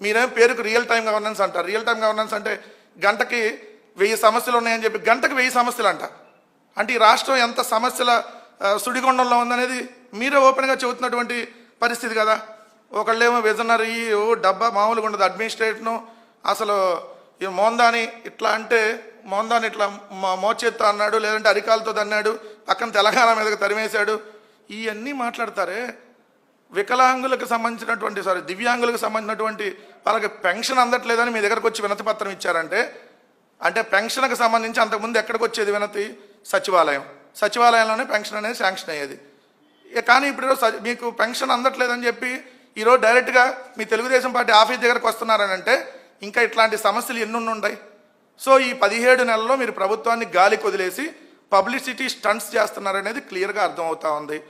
మీరేం పేరుకు real time governance అంటారు? రియల్ టైం గవర్నెన్స్ అంటే గంటకి వెయ్యి సమస్యలు ఉన్నాయని చెప్పి గంటకి వెయ్యి సమస్యలు అంట. అంటే ఈ రాష్ట్రం ఎంత సమస్యల సుడిగుండంలో ఉందనేది మీరే ఓపెన్గా చెబుతున్నటువంటి పరిస్థితి కదా. ఒకళ్ళేమో విజనరీ డబ్బా మామూలుగా ఉండదు. అడ్మినిస్ట్రేషను అసలు ఈ మోందాని ఇట్లా అంటే మోందాని ఇట్లా మో- మోచేత్తో అన్నాడు లేదంటే అరికాలతో అన్నాడు పక్కన తెలంగాణ మీదకి తరిమేశాడు. ఇవన్నీ మాట్లాడతారే? వికలాంగులకు సంబంధించినటువంటి సారీ దివ్యాంగులకు సంబంధించినటువంటి వాళ్ళకి పెన్షన్ అందట్లేదని మీ దగ్గరకు వచ్చి వినతి పత్రం ఇచ్చారంటే అంటే పెన్షన్కి సంబంధించి అంతకుముందు ఎక్కడికి వచ్చేది వినతి? సచివాలయం. సచివాలయంలోనే పెన్షన్ అనేది శాంక్షన్ అయ్యేది. కానీ ఇప్పుడు స- మీకు పెన్షన్ అందట్లేదని చెప్పి ఈరోజు డైరెక్ట్గా మీ తెలుగుదేశం పార్టీ ఆఫీస్ దగ్గరకు వస్తున్నారని అంటే ఇంకా ఇట్లాంటి సమస్యలు ఎన్ని సో ఈ పదిహేడు నెలల్లో మీరు ప్రభుత్వాన్ని గాలి కొదిలేసి పబ్లిసిటీ స్టంట్స్ చేస్తున్నారనేది క్లియర్గా అర్థమవుతా ఉంది.